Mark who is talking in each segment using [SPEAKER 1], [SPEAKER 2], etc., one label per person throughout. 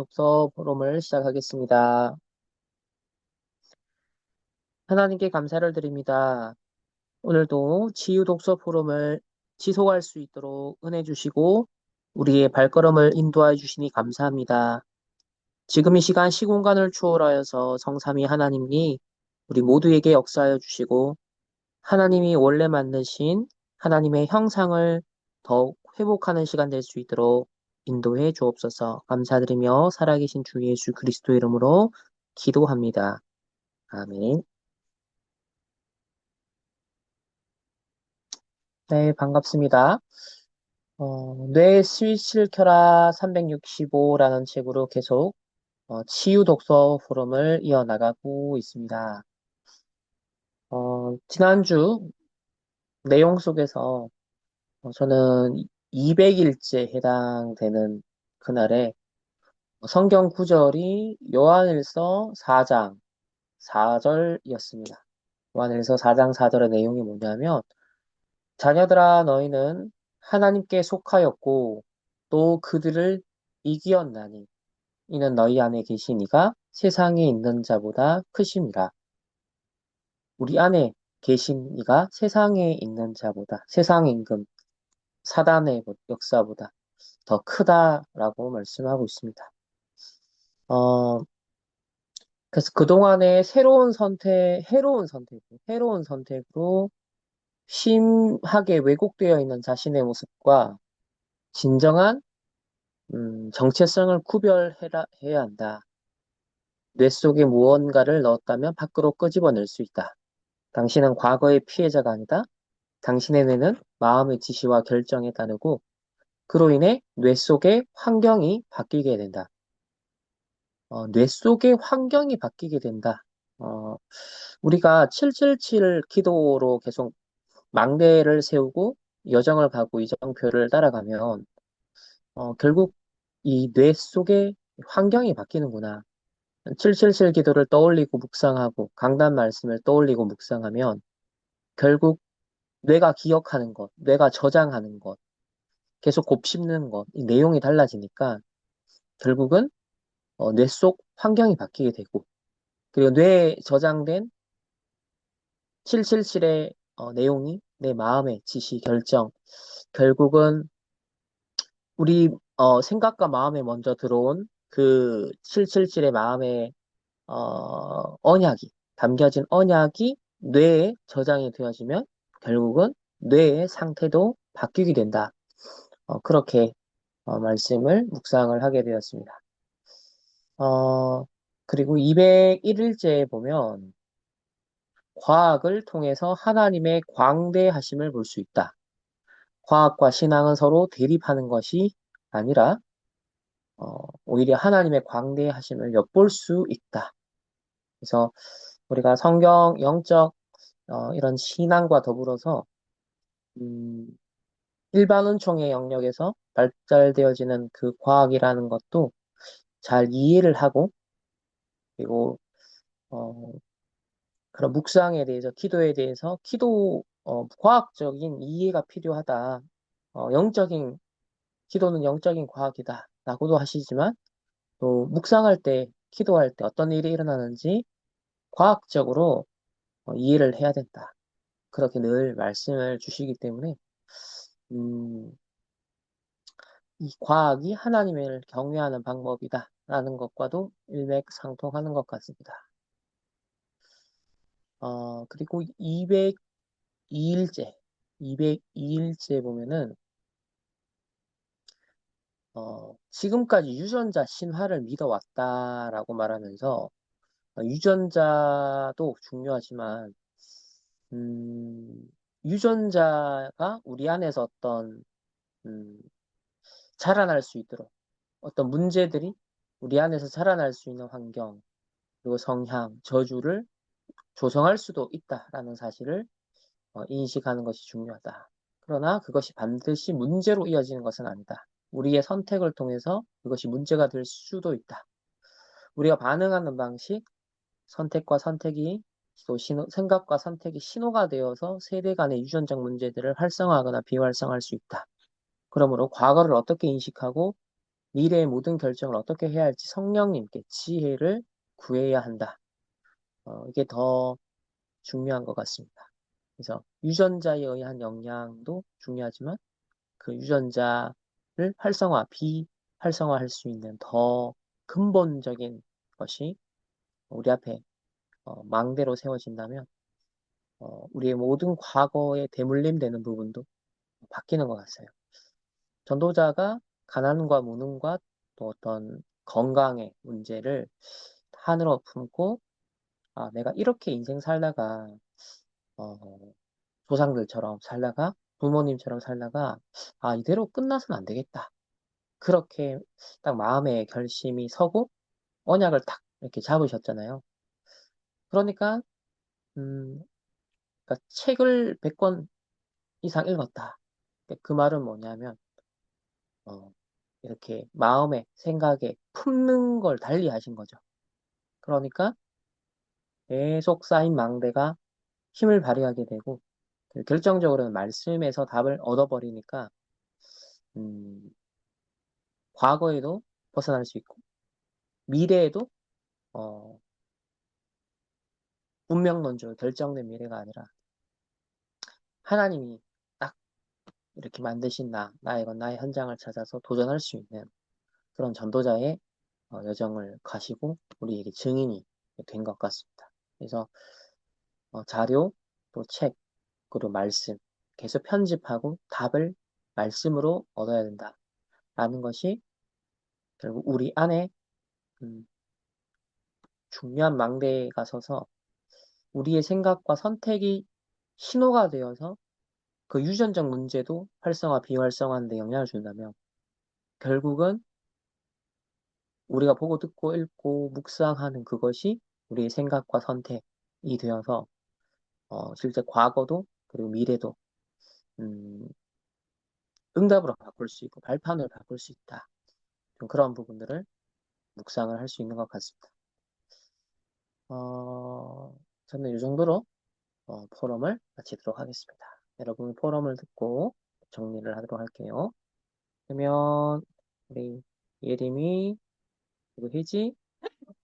[SPEAKER 1] 독서 포럼을 시작하겠습니다. 하나님께 감사를 드립니다. 오늘도 치유 독서 포럼을 지속할 수 있도록 은혜 주시고 우리의 발걸음을 인도해 주시니 감사합니다. 지금 이 시간 시공간을 추월하여서 성삼위 하나님이 우리 모두에게 역사하여 주시고 하나님이 원래 만드신 하나님의 형상을 더욱 회복하는 시간 될 수 있도록 인도해 주옵소서 감사드리며 살아계신 주 예수 그리스도 이름으로 기도합니다. 아멘. 네, 반갑습니다. 어, 뇌 스위치를 켜라 365라는 책으로 계속 어, 치유 독서 포럼을 이어나가고 있습니다. 어, 지난주 내용 속에서 어, 저는 200일째 해당되는 그날에 성경 구절이 요한일서 4장 4절이었습니다. 요한일서 4장 4절의 내용이 뭐냐면 자녀들아 너희는 하나님께 속하였고 또 그들을 이기었나니 이는 너희 안에 계신 이가 세상에 있는 자보다 크심이라. 우리 안에 계신 이가 세상에 있는 자보다 세상 임금 사단의 역사보다 더 크다라고 말씀하고 있습니다. 어, 그래서 그동안의 새로운 선택, 해로운 선택, 해로운 선택으로 심하게 왜곡되어 있는 자신의 모습과 진정한 음, 정체성을 구별해야 한다. 뇌 속에 무언가를 넣었다면 밖으로 끄집어낼 수 있다. 당신은 과거의 피해자가 아니다. 당신의 뇌는 마음의 지시와 결정에 따르고 그로 인해 뇌 속의 환경이 바뀌게 된다. 어, 뇌 속의 환경이 바뀌게 된다. 어, 우리가 777 기도로 계속 망대를 세우고 여정을 가고 이정표를 따라가면 어, 결국 이 뇌 속의 환경이 바뀌는구나. 777 기도를 떠올리고 묵상하고 강단 말씀을 떠올리고 묵상하면 결국 뇌가 기억하는 것, 뇌가 저장하는 것, 계속 곱씹는 것, 이 내용이 달라지니까 결국은 어, 뇌 속 환경이 바뀌게 되고 그리고 뇌에 저장된 777의 어, 내용이 내 마음의 지시, 결정 결국은 우리 어, 생각과 마음에 먼저 들어온 그 777의 마음의 어, 언약이 담겨진 언약이 뇌에 저장이 되어지면 결국은 뇌의 상태도 바뀌게 된다. 어, 그렇게 어, 말씀을 묵상을 하게 되었습니다. 어, 그리고 201일째에 보면 과학을 통해서 하나님의 광대하심을 볼 수 있다. 과학과 신앙은 서로 대립하는 것이 아니라 어, 오히려 하나님의 광대하심을 엿볼 수 있다. 그래서 우리가 성경 영적 어, 이런 신앙과 더불어서 음, 일반 은총의 영역에서 발달되어지는 그 과학이라는 것도 잘 이해를 하고 그리고 어, 그런 묵상에 대해서 기도에 대해서 기도 어, 과학적인 이해가 필요하다. 어, 영적인 기도는 영적인 과학이다. 라고도 하시지만 또 묵상할 때 기도할 때 어떤 일이 일어나는지 과학적으로 어, 이해를 해야 된다. 그렇게 늘 말씀을 주시기 때문에 음, 이 과학이 하나님을 경외하는 방법이다. 라는 것과도 일맥상통하는 것 같습니다. 어, 그리고 202일째, 202일째 보면은, 어, 지금까지 유전자 신화를 믿어왔다라고 말하면서, 어, 유전자도 중요하지만, 음, 유전자가 우리 안에서 어떤, 음, 자라날 수 있도록, 어떤 문제들이 우리 안에서 자라날 수 있는 환경, 그리고 성향, 저주를 조성할 수도 있다라는 사실을 어, 인식하는 것이 중요하다. 그러나 그것이 반드시 문제로 이어지는 것은 아니다. 우리의 선택을 통해서 그것이 문제가 될 수도 있다. 우리가 반응하는 방식, 선택과 선택이 또 신호, 생각과 선택이 신호가 되어서 세대 간의 유전적 문제들을 활성화하거나 비활성화할 수 있다. 그러므로 과거를 어떻게 인식하고 미래의 모든 결정을 어떻게 해야 할지 성령님께 지혜를 구해야 한다. 어, 이게 더 중요한 것 같습니다. 그래서 유전자에 의한 영향도 중요하지만 그 유전자를 활성화, 비활성화할 수 있는 더 근본적인 것이 우리 앞에 어, 망대로 세워진다면 어, 우리의 모든 과거에 대물림 되는 부분도 바뀌는 것 같아요. 전도자가 가난과 무능과 또 어떤 건강의 문제를 한으로 품고 아, 내가 이렇게 인생 살다가 어, 조상들처럼 살다가 부모님처럼 살다가 아, 이대로 끝나서는 안 되겠다. 그렇게 딱 마음의 결심이 서고 언약을 딱 이렇게 잡으셨잖아요. 그러니까 음, 그러니까 책을 100권 이상 읽었다. 그 말은 뭐냐면 어, 이렇게 마음에 생각에 품는 걸 달리 하신 거죠. 그러니까 계속 쌓인 망대가 힘을 발휘하게 되고 결정적으로는 말씀에서 답을 얻어버리니까 음, 과거에도 벗어날 수 있고 미래에도 어, 운명론적으로 결정된 미래가 아니라 하나님이 딱 이렇게 만드신 나, 나의 건 나의 현장을 찾아서 도전할 수 있는 그런 전도자의 어, 여정을 가시고 우리에게 증인이 된 것 같습니다. 그래서 어, 자료, 또 책, 그리고 말씀 계속 편집하고 답을 말씀으로 얻어야 된다라는 것이 결국 우리 안에 음, 중요한 망대가 서서 우리의 생각과 선택이 신호가 되어서 그 유전적 문제도 활성화, 비활성화하는 데 영향을 준다면 결국은 우리가 보고 듣고 읽고 묵상하는 그것이 우리의 생각과 선택이 되어서 어, 실제 과거도 그리고 미래도 음, 응답으로 바꿀 수 있고 발판을 바꿀 수 있다. 좀 그런 부분들을 묵상을 할 수 있는 것 같습니다. 어, 저는 이 정도로 어, 포럼을 마치도록 하겠습니다. 여러분 포럼을 듣고 정리를 하도록 할게요. 그러면 우리 예림이 그리고 혜지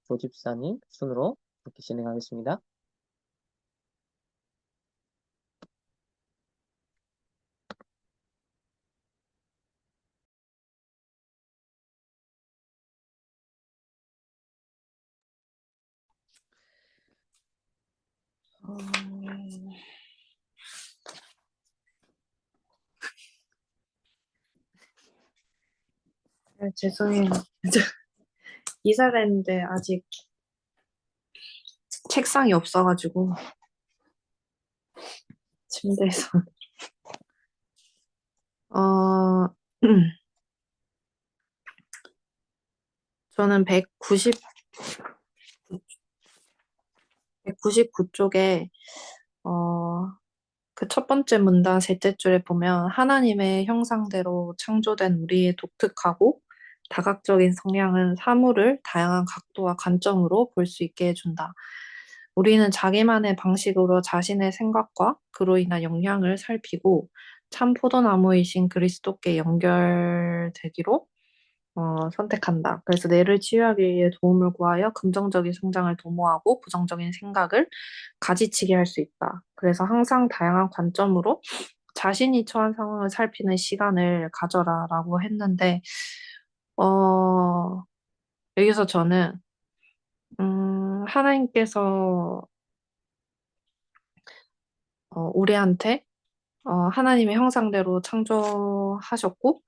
[SPEAKER 1] 조집사님 순으로 이렇게 진행하겠습니다.
[SPEAKER 2] 아, 죄송해요. 이사를 했는데 아직 책상이 없어가지고 침대에서 어 저는 190 199쪽에 어 그 첫 번째 문단 셋째 줄에 보면 하나님의 형상대로 창조된 우리의 독특하고 다각적인 성향은 사물을 다양한 각도와 관점으로 볼 수 있게 해준다. 우리는 자기만의 방식으로 자신의 생각과 그로 인한 영향을 살피고 참 포도나무이신 그리스도께 연결되기로 어, 선택한다. 그래서 뇌를 치유하기 위해 도움을 구하여 긍정적인 성장을 도모하고 부정적인 생각을 가지치게 할 수 있다. 그래서 항상 다양한 관점으로 자신이 처한 상황을 살피는 시간을 가져라 라고 했는데 어, 여기서 저는 음, 하나님께서 어, 우리한테 어, 하나님의 형상대로 창조하셨고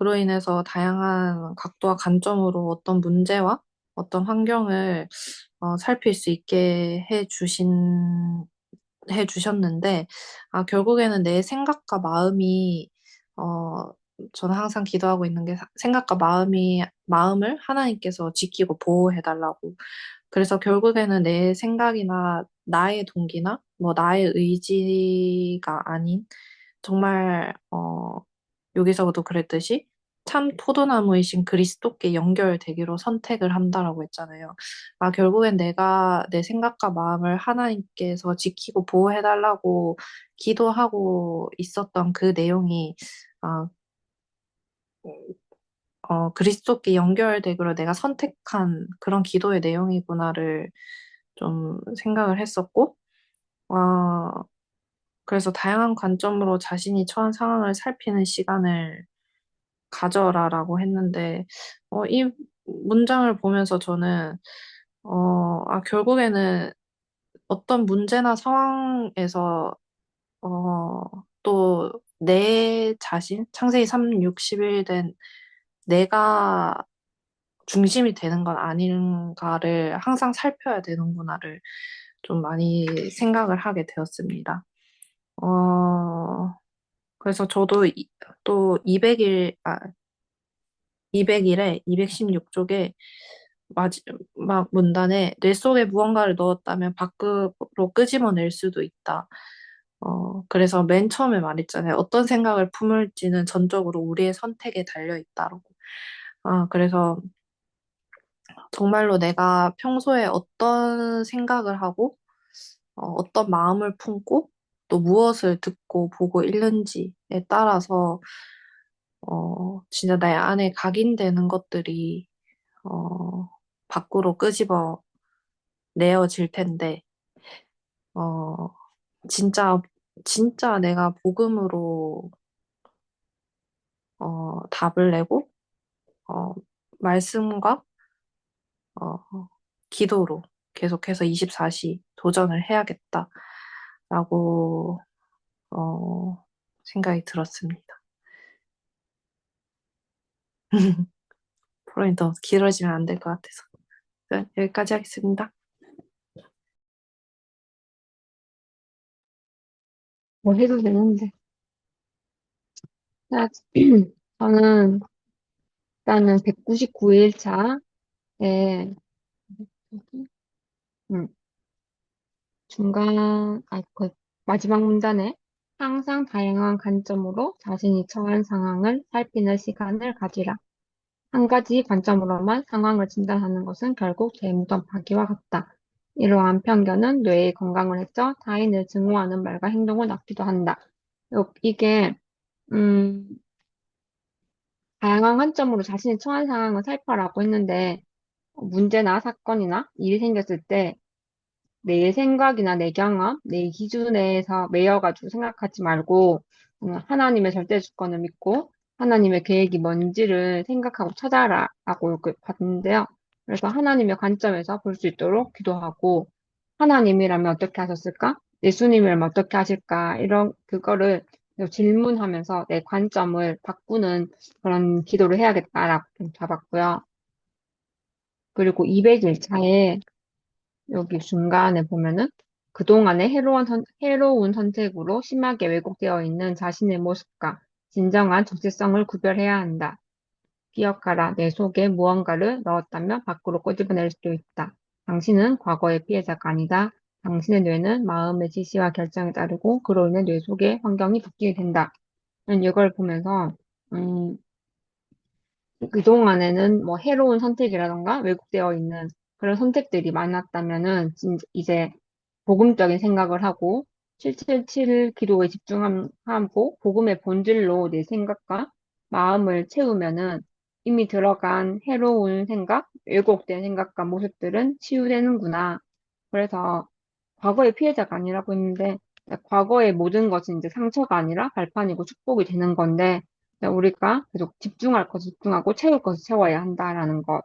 [SPEAKER 2] 그로 인해서 다양한 각도와 관점으로 어떤 문제와 어떤 환경을 어, 살필 수 있게 해 주신 해 주셨는데 아, 결국에는 내 생각과 마음이 어, 저는 항상 기도하고 있는 게 생각과 마음이 마음을 하나님께서 지키고 보호해 달라고. 그래서 결국에는 내 생각이나 나의 동기나 뭐 나의 의지가 아닌 정말 어 여기서도 그랬듯이 참 포도나무이신 그리스도께 연결되기로 선택을 한다라고 했잖아요. 아, 결국엔 내가 내 생각과 마음을 하나님께서 지키고 보호해달라고 기도하고 있었던 그 내용이, 아, 어, 그리스도께 연결되기로 내가 선택한 그런 기도의 내용이구나를 좀 생각을 했었고, 어, 그래서 다양한 관점으로 자신이 처한 상황을 살피는 시간을 가져라라고 했는데, 어, 이 문장을 보면서 저는, 어, 아, 결국에는 어떤 문제나 상황에서, 어, 또 내 자신, 창세기 3, 60일 된 내가 중심이 되는 건 아닌가를 항상 살펴야 되는구나를 좀 많이 생각을 하게 되었습니다. 어, 그래서 저도 이- 또 200일, 아, 200일에 216쪽에 마지막 문단에 뇌 속에 무언가를 넣었다면 밖으로 끄집어낼 수도 있다. 어, 그래서 맨 처음에 말했잖아요. 어떤 생각을 품을지는 전적으로 우리의 선택에 달려 있다라고. 아, 그래서 정말로 내가 평소에 어떤 생각을 하고, 어, 어떤 마음을 품고, 또 무엇을 듣고 보고 읽는지에 따라서, 어, 진짜 내 안에 각인되는 것들이, 어, 밖으로 끄집어 내어질 텐데, 어, 진짜, 진짜 내가 복음으로, 어, 답을 내고, 어, 말씀과, 어, 기도로 계속해서 24시 도전을 해야겠다 라고, 어, 생각이 들었습니다. 프로이 더 길어지면 안 될 것 같아서. 네, 여기까지 하겠습니다.
[SPEAKER 3] 뭐 해도 되는데. 자, 저는 일단은 199일 차에 음, 중간, 아, 그 마지막 문단에 항상 다양한 관점으로 자신이 처한 상황을 살피는 시간을 가지라. 한 가지 관점으로만 상황을 진단하는 것은 결국 재무던 파기와 같다. 이러한 편견은 뇌의 건강을 해쳐 타인을 증오하는 말과 행동을 낳기도 한다. 요- 이게 음, 다양한 관점으로 자신이 처한 상황을 살펴라고 했는데 문제나 사건이나 일이 생겼을 때 내 생각이나 내 경험, 내 기준에서 매여가지고 생각하지 말고 음, 하나님의 절대 주권을 믿고 하나님의 계획이 뭔지를 생각하고 찾아라라고 이렇게 봤는데요. 그래서 하나님의 관점에서 볼 수 있도록 기도하고 하나님이라면 어떻게 하셨을까? 예수님이라면 어떻게 하실까? 이런 그거를 질문하면서 내 관점을 바꾸는 그런 기도를 해야겠다라고 좀 잡았고요. 그리고 200일 차에 여기 중간에 보면은 그동안의 해로운, 선, 해로운 선택으로 심하게 왜곡되어 있는 자신의 모습과 진정한 정체성을 구별해야 한다. 기억하라. 내 속에 무언가를 넣었다면 밖으로 꼬집어낼 수도 있다. 당신은 과거의 피해자가 아니다. 당신의 뇌는 마음의 지시와 결정에 따르고 그로 인해 뇌 속의 환경이 바뀌게 된다. 이걸 보면서 음, 그동안에는 뭐 해로운 선택이라던가 왜곡되어 있는 그런 선택들이 많았다면은 진- 이제 복음적인 생각을 하고 777 기도에 집중하고 복음의 본질로 내 생각과 마음을 채우면은 이미 들어간 해로운 생각, 왜곡된 생각과 모습들은 치유되는구나. 그래서 과거의 피해자가 아니라고 했는데 과거의 모든 것은 이제 상처가 아니라 발판이고 축복이 되는 건데 우리가 계속 집중할 것 집중하고 채울 것을 채워야 한다라는 것.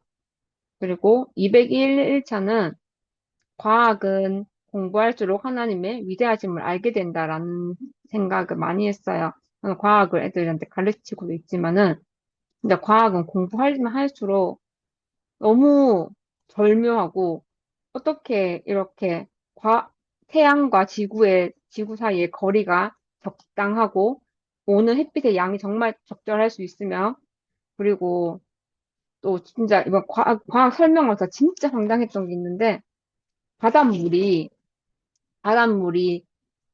[SPEAKER 3] 그리고 201일차는 과학은 공부할수록 하나님의 위대하심을 알게 된다라는 생각을 많이 했어요. 과학을 애들한테 가르치고도 있지만은, 근데 과학은 공부하면 할수록 너무 절묘하고, 어떻게 이렇게 과, 태양과 지구의, 지구 사이의 거리가 적당하고, 오는 햇빛의 양이 정말 적절할 수 있으며, 그리고 또 진짜 이번 과학, 과학 설명에서 진짜 황당했던 게 있는데, 바닷물이, 바닷물이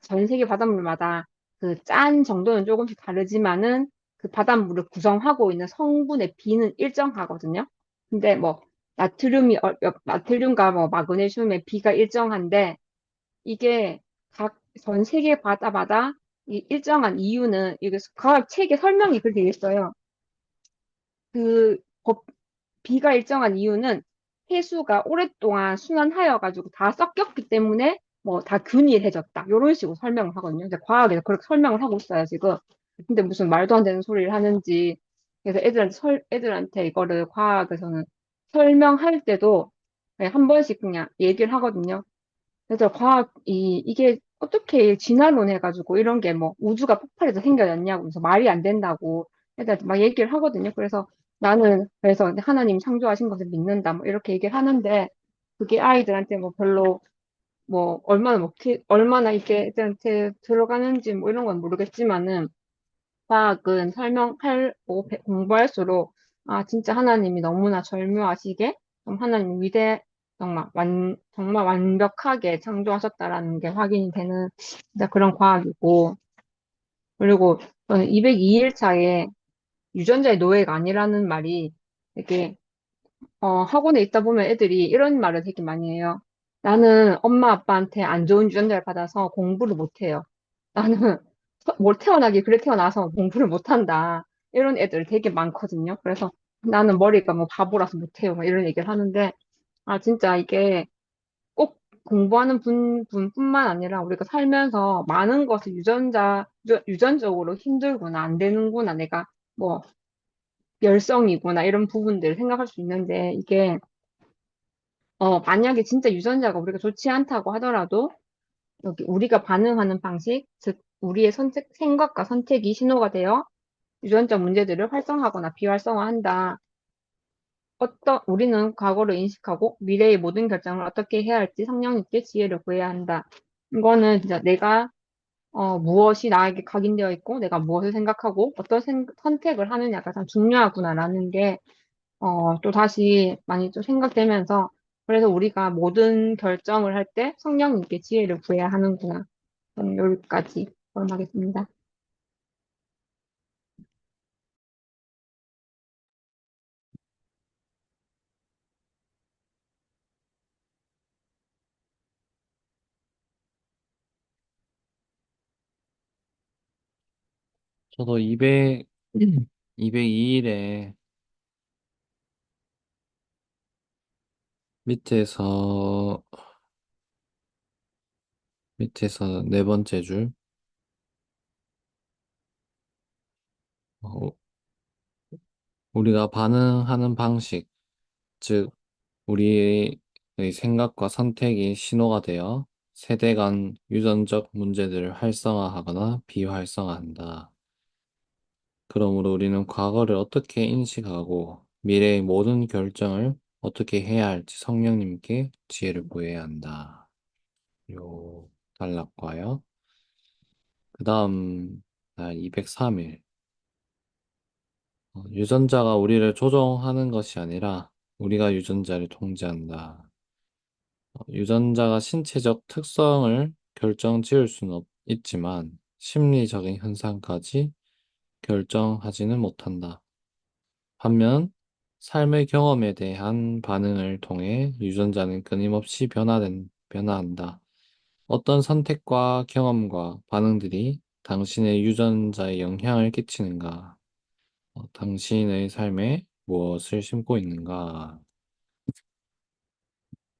[SPEAKER 3] 전 세계 바닷물마다 그 짠 정도는 조금씩 다르지만은 그 바닷물을 구성하고 있는 성분의 비는 일정하거든요. 근데 뭐 나트륨이 어- 몇- 나트륨과 뭐 마그네슘의 비가 일정한데 이게 각 전 세계 바다마다 이 일정한 이유는 이게 과학 책에 설명이 그렇게 돼 있어요. 그 법, 비가 일정한 이유는 해수가 오랫동안 순환하여 가지고 다 섞였기 때문에 뭐 다 균일해졌다. 이런 식으로 설명을 하거든요. 근데 과학에서 그렇게 설명을 하고 있어요, 지금. 근데 무슨 말도 안 되는 소리를 하는지. 그래서 애들한테, 설, 애들한테 이거를 과학에서는 설명할 때도 그냥 한 번씩 그냥 얘기를 하거든요. 그래서 과학 이 이게 어떻게 진화론 해가지고 이런 게 뭐 우주가 폭발해서 생겨났냐고 그래서 말이 안 된다고 애들한테 막 얘기를 하거든요. 그래서 나는 그래서 하나님 창조하신 것을 믿는다 뭐 이렇게 얘기를 하는데 그게 아이들한테 뭐 별로 뭐 얼마나 뭐 기- 얼마나 이게 애들한테 들어가는지 뭐 이런 건 모르겠지만은 과학은 설명하고 배- 공부할수록 아 진짜 하나님이 너무나 절묘하시게 좀 하나님 위대 정말 완 정말 완벽하게 창조하셨다라는 게 확인이 되는 진짜 그런 과학이고 그리고 저는 202일 차에 유전자의 노예가 아니라는 말이 되게 어, 학원에 있다 보면 애들이 이런 말을 되게 많이 해요. 나는 엄마 아빠한테 안 좋은 유전자를 받아서 공부를 못 해요. 나는 서- 뭘 태어나기 그래 태어나서 공부를 못 한다. 이런 애들 되게 많거든요. 그래서 나는 머리가 뭐 바보라서 못 해요. 막 이런 얘기를 하는데 아 진짜 이게 꼭 공부하는 분, 분뿐만 아니라 우리가 살면서 많은 것을 유전자 유- 유전적으로 힘들구나 안 되는구나 내가 뭐 열성이구나 이런 부분들을 생각할 수 있는데 이게 어, 만약에 진짜 유전자가 우리가 좋지 않다고 하더라도, 여기 우리가 반응하는 방식, 즉, 우리의 선택, 생각과 선택이 신호가 되어 유전자 문제들을 활성화하거나 비활성화한다. 어떤, 우리는 과거를 인식하고 미래의 모든 결정을 어떻게 해야 할지 성령님께 지혜를 구해야 한다. 이거는 진짜 내가, 어, 무엇이 나에게 각인되어 있고, 내가 무엇을 생각하고, 어떤 생- 선택을 하느냐가 참 중요하구나라는 게 어, 또 다시 많이 좀 생각되면서, 그래서 우리가 모든 결정을 할 때 성령님께 지혜를 구해야 하는구나. 저는 여기까지 말하겠습니다.
[SPEAKER 4] 저도 200, 202일에 밑에서, 밑에서 네 번째 줄, 어, 우리가 반응하는 방식, 즉, 우리의 생각과 선택이 신호가 되어 세대 간 유전적 문제들을 활성화하거나 비활성화한다. 그러므로 우리는 과거를 어떻게 인식하고 미래의 모든 결정을 어떻게 해야 할지 성령님께 지혜를 구해야 한다. 요 단락과요. 그 다음 날 203일. 유전자가 우리를 조종하는 것이 아니라 우리가 유전자를 통제한다. 어, 유전자가 신체적 특성을 결정 지을 수는 없, 있지만 심리적인 현상까지 결정하지는 못한다. 반면 삶의 경험에 대한 반응을 통해 유전자는 끊임없이 변화된, 변화한다. 어떤 선택과 경험과 반응들이 당신의 유전자에 영향을 끼치는가? 어, 당신의 삶에 무엇을 심고 있는가?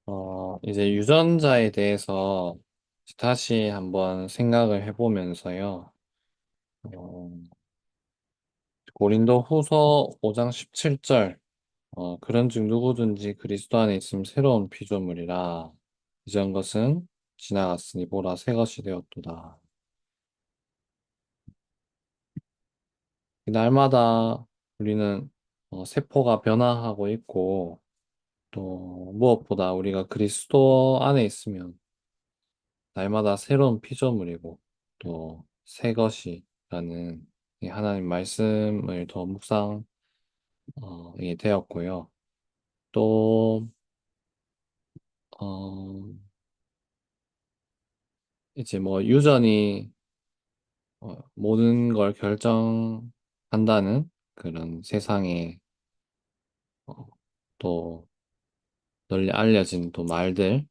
[SPEAKER 4] 어, 이제 유전자에 대해서 다시 한번 생각을 해보면서요. 어, 고린도 후서 5장 17절, 어, 그런즉 누구든지 그리스도 안에 있으면 새로운 피조물이라. 이전 것은 지나갔으니 보라 새 것이 되었도다. 날마다 우리는 어, 세포가 변화하고 있고, 또 무엇보다 우리가 그리스도 안에 있으면 날마다 새로운 피조물이고 또 새 것이라는 이 하나님 말씀을 더 묵상 어, 이 되었고요. 또 어, 이제 뭐 유전이 어, 모든 걸 결정한다는 그런 세상에 어, 또 널리 알려진 또 말들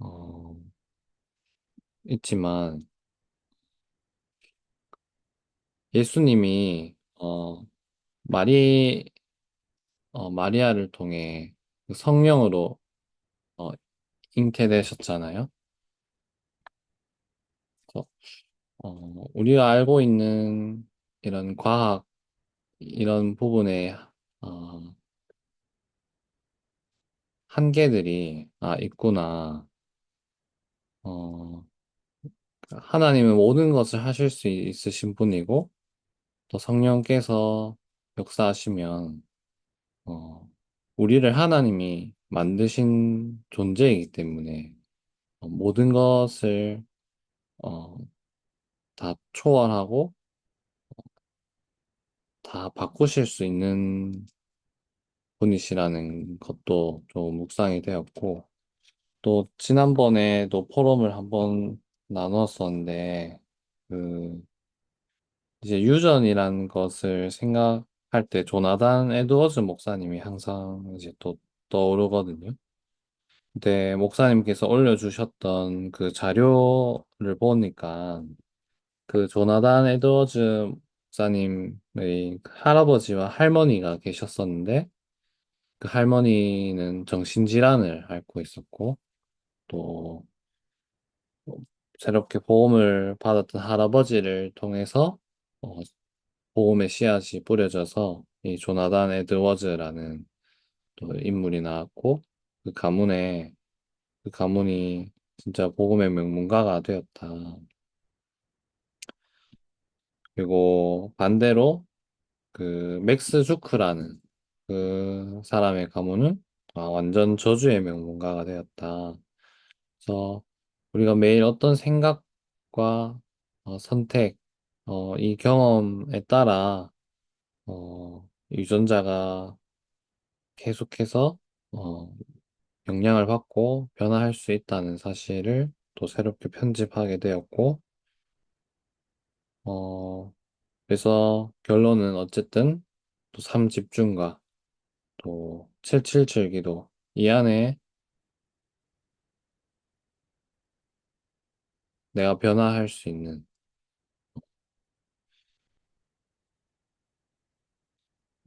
[SPEAKER 4] 어, 있지만 예수님이 어, 말이 어, 마리아를 통해 그 성령으로 어, 잉태되셨잖아요. 어, 우리가 알고 있는 이런 과학 이런 부분에 어, 한계들이 아 있구나. 어, 하나님은 모든 것을 하실 수 있으신 분이고 또 성령께서 역사하시면 어, 우리를 하나님이 만드신 존재이기 때문에 어, 모든 것을 어, 다 초월하고 다 바꾸실 수 있는 분이시라는 것도 좀 묵상이 되었고, 또 지난번에도 포럼을 한번 나눴었는데, 그, 이제 유전이라는 것을 생각할 때 조나단 에드워즈 목사님이 항상 이제 또 떠오르거든요. 근데 목사님께서 올려주셨던 그 자료를 보니까 그 조나단 에드워즈 목사님의 할아버지와 할머니가 계셨었는데 그 할머니는 정신질환을 앓고 있었고 또 새롭게 보험을 받았던 할아버지를 통해서 어, 보험의 씨앗이 뿌려져서 이 조나단 에드워즈라는 또 인물이 나왔고 그 가문에 그 가문이 진짜 복음의 명문가가 되었다. 그리고 반대로 그 맥스 주크라는 그 사람의 가문은 아, 완전 저주의 명문가가 되었다. 그래서 우리가 매일 어떤 생각과 어, 선택, 어, 이 경험에 따라 어, 유전자가 계속해서 어, 영향을 받고 변화할 수 있다는 사실을 또 새롭게 편집하게 되었고, 어, 그래서 결론은 어쨌든 또 삼집중과 또 777기도 이 안에 내가 변화할 수 있는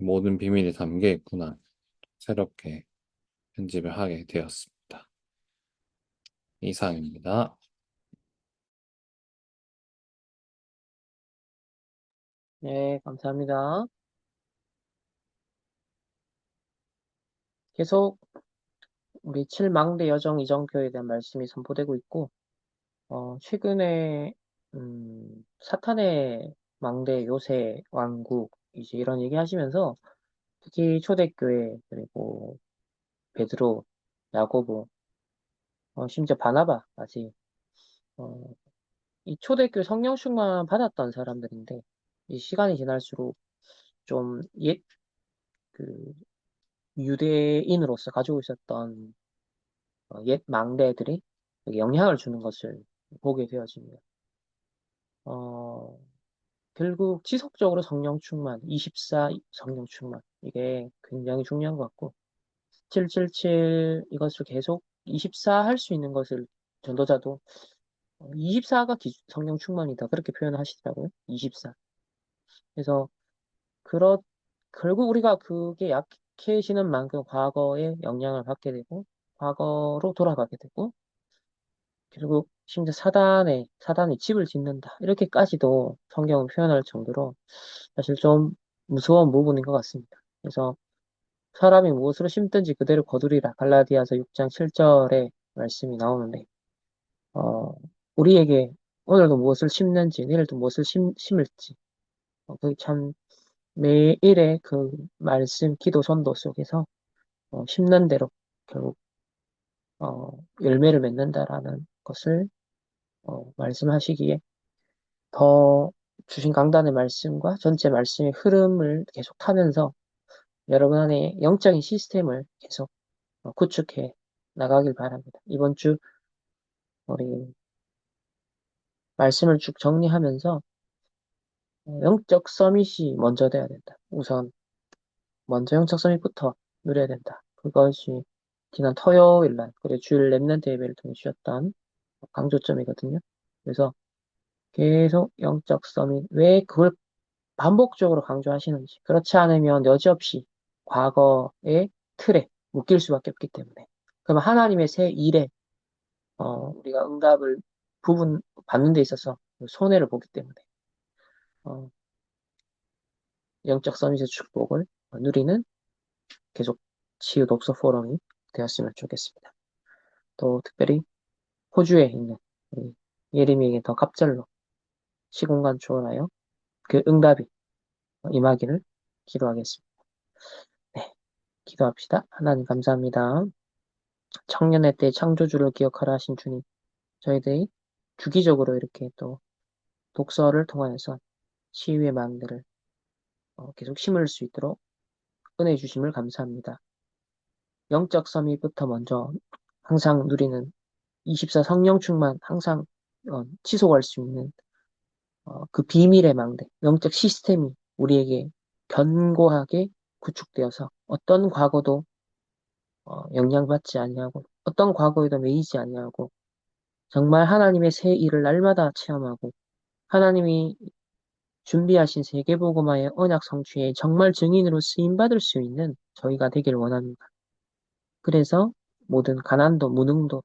[SPEAKER 4] 모든 비밀이 담겨 있구나. 새롭게 편집을 하게 되었습니다. 이상입니다.
[SPEAKER 1] 네, 감사합니다. 계속 우리 칠망대 여정 이정표에 대한 말씀이 선포되고 있고, 어, 최근에, 음, 사탄의 망대 요새 왕국, 이제 이런 얘기 하시면서, 특히 초대교회, 그리고 베드로, 야고보, 어, 심지어 바나바까지, 어, 이 초대교회 성령 충만 받았던 사람들인데, 이 시간이 지날수록 좀 옛, 그, 유대인으로서 가지고 있었던 어, 옛 망대들이 영향을 주는 것을 보게 되어집니다. 어, 결국 지속적으로 성령 충만, 24 성령 충만, 이게 굉장히 중요한 것 같고, 777 이것을 계속 24 할 수 있는 것을 전도자도 24가 성령 충만이다. 그렇게 표현하시더라고요. 24. 그래서, 그렇, 결국 우리가 그게 약해지는 만큼 과거에 영향을 받게 되고, 과거로 돌아가게 되고, 그리고 심지어 사단에, 사단이 집을 짓는다. 이렇게까지도 성경은 표현할 정도로 사실 좀 무서운 부분인 것 같습니다. 그래서 사람이 무엇으로 심든지 그대로 거두리라. 갈라디아서 6장 7절에 말씀이 나오는데, 어, 우리에게 오늘도 무엇을 심는지, 내일도 무엇을 심, 심을지, 어, 그게 참 매일의 그 말씀, 기도, 선도 속에서 어, 심는 대로 결국 어, 열매를 맺는다라는 것을 어, 말씀하시기에 더 주신 강단의 말씀과 전체 말씀의 흐름을 계속 타면서 여러분 안에 영적인 시스템을 계속 어, 구축해 나가길 바랍니다. 이번 주 우리 말씀을 쭉 정리하면서 어, 영적 서밋이 먼저 돼야 된다. 우선 먼저 영적 서밋부터 누려야 된다. 그것이 지난 토요일 날 그리고 주일 랩런트 예배를 통해 주셨던 강조점이거든요. 그래서 계속 영적 서밋 왜 그걸 반복적으로 강조하시는지 그렇지 않으면 여지없이 과거의 틀에 묶일 수밖에 없기 때문에. 그러면 하나님의 새 일에 어, 우리가 응답을 부분 받는 데 있어서 손해를 보기 때문에 어, 영적 서밋의 축복을 누리는 계속 치유 독서 포럼이 되었으면 좋겠습니다. 또 특별히 호주에 있는 예림이에게 더 갑절로 시공간 초월하여 그 응답이 임하기를 기도하겠습니다. 네, 기도합시다. 하나님 감사합니다. 청년의 때 창조주를 기억하라 하신 주님, 저희들이 주기적으로 이렇게 또 독서를 통하여서 치유의 망대를 어, 계속 심을 수 있도록 은혜 주심을 감사합니다. 영적 서밋부터 먼저 항상 누리는 24 성령 충만 항상 어, 지속할 수 있는 어, 그 비밀의 망대, 영적 시스템이 우리에게 견고하게 구축되어서 어떤 과거도 어, 영향받지 아니하고 어떤 과거에도 매이지 아니하고 정말 하나님의 새 일을 날마다 체험하고 하나님이 준비하신 세계복음화의 언약 성취에 정말 증인으로 쓰임받을 수 있는 저희가 되길 원합니다. 그래서 모든 가난도 무능도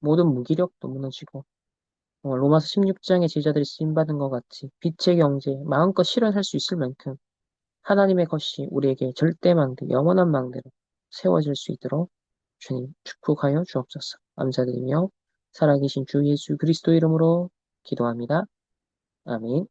[SPEAKER 1] 모든 무기력도 무너지고 어, 로마서 16장의 제자들이 쓰임받은 것 같이 빛의 경제 마음껏 실현할 수 있을 만큼 하나님의 것이 우리에게 절대 망대, 영원한 망대로 세워질 수 있도록 주님 축복하여 주옵소서. 감사드리며 살아계신 주 예수 그리스도 이름으로 기도합니다. 아멘.